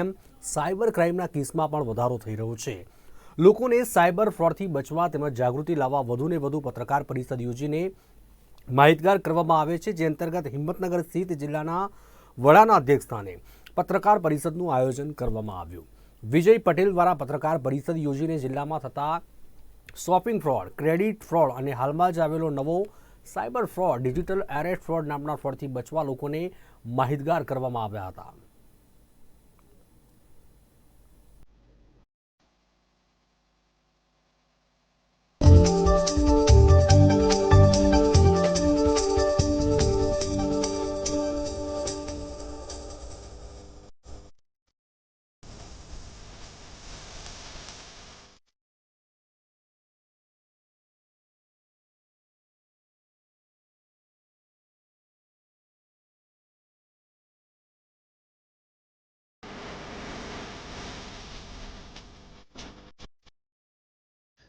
એમ cyber ક્રાઇમના કેસમાં પણ વધારો થઈ રહ્યો છે. લોકોને સાયબર ફ્રોડથી બચવા તેમજ જાગૃતિ લાવવા વધુને વધુ પત્રકાર પરિષદ યોજીને માહિતગાર કરવામાં આવે છે, જે અંતર્ગત હિંમતનગર સ્થિત જિલ્લાના વડાના અધ્યક્ષસ્થાને પત્રકાર પરિષદનું આયોજન કરવામાં આવ્યું. વિજય પટેલ દ્વારા પત્રકાર પરિષદ યોજીને જિલ્લામાં થતા શોપિંગ ફ્રોડ, ક્રેડિટ ફ્રોડ અને હાલમાં જ આવેલો નવો cyber fraud, digital arrest fraud નામના ફ્રોડથી બચવા લોકોને માહિતગાર કરવામાં આવ્યા હતા.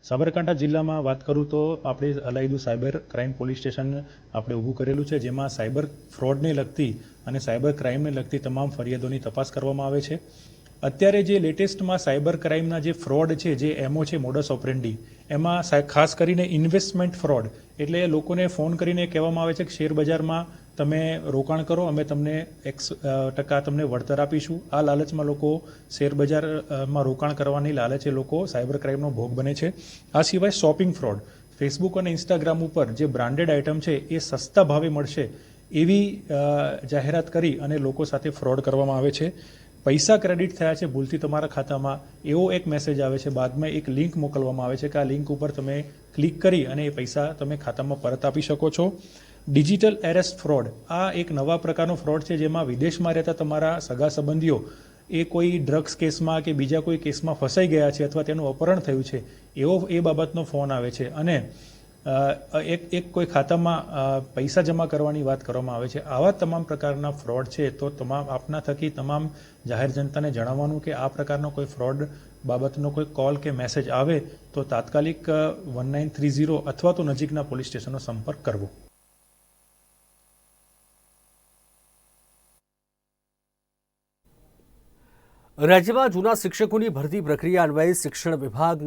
સાબરકાંઠા જિલ્લામાં વાત કરું તો આપણે અલાયદું સાયબર ક્રાઇમ પોલીસ સ્ટેશન આપણે ઊભું કરેલું છે, જેમાં સાયબર ફ્રોડને લગતી અને સાયબર ક્રાઇમને લગતી તમામ ફરિયાદોની તપાસ કરવામાં આવે છે. અત્યારે જે લેટેસ્ટમાં સાયબર ક્રાઇમના જે ફ્રોડ છે, જે એમઓ છે મોડસ ઓપરેન્ડી એમાં ખાસ કરીને ઇન્વેસ્ટમેન્ટ ફ્રોડ એટલે લોકોને ફોન કરીને કહેવામાં આવે છે કે શેર બજારમાં તમે રોકાણ કરો, અમે તમને એક્સ ટકા તમને વળતર આપીશું. આ લાલચમાં લોકો શેર બજારમાં રોકાણ કરવાની લાલચે લોકો સાયબર ક્રાઇમનો ભોગ બને છે. આ સિવાય શોપિંગ ફ્રોડ ફેસબુક અને ઇન્સ્ટાગ્રામ ઉપર જે બ્રાન્ડેડ આઇટમ છે, એ સસ્તા ભાવે મળશે એવી જાહેરાત કરી અને લોકો સાથે ફ્રોડ કરવામાં આવે છે. પૈસા ક્રેડિટ થયા છે, ભૂલથી તમારા ખાતામાં એવો એક મેસેજ આવે છે, બાદમાં એક લિંક મોકલવામાં આવે છે કે આ લિંક ઉપર તમે ક્લિક કરી અને એ પૈસા તમે ખાતામાં પરત આપી શકો છો. ડિજિટલ એરેસ્ટ ફ્રોડ આ એક નવા પ્રકારનો ફ્રોડ છે, જેમાં વિદેશમાં રહેતા તમારા સગા સંબંધીઓ એ કોઈ ડ્રગ્સ કેસમાં કે બીજા કોઈ કેસમાં ફસાઈ ગયા છે અથવા તેનું અપહરણ થયું છે, એવો એ બાબતનો ફોન આવે છે. અને એક એક કોઈ ખાતામાં પૈસા જમા કરવાની વાત કરવામાં આવે છે. આવા તમામ પ્રકારના ફ્રોડ છે, તો તમામ આપના થકી તમામ જાહેર જનતાને જણાવવાનું કે આ પ્રકારનો કોઈ ફ્રોડ બાબતનો કોઈ કોલ કે મેસેજ આવે, તો તાત્કાલિક વન નાઇન થ્રી ઝીરો અથવા તો નજીકના પોલીસ સ્ટેશનનો સંપર્ક કરવો. રાજ્યમાં જૂના શિક્ષકોની ભરતી પ્રક્રિયા અન્વયે શિક્ષણ વિભાગ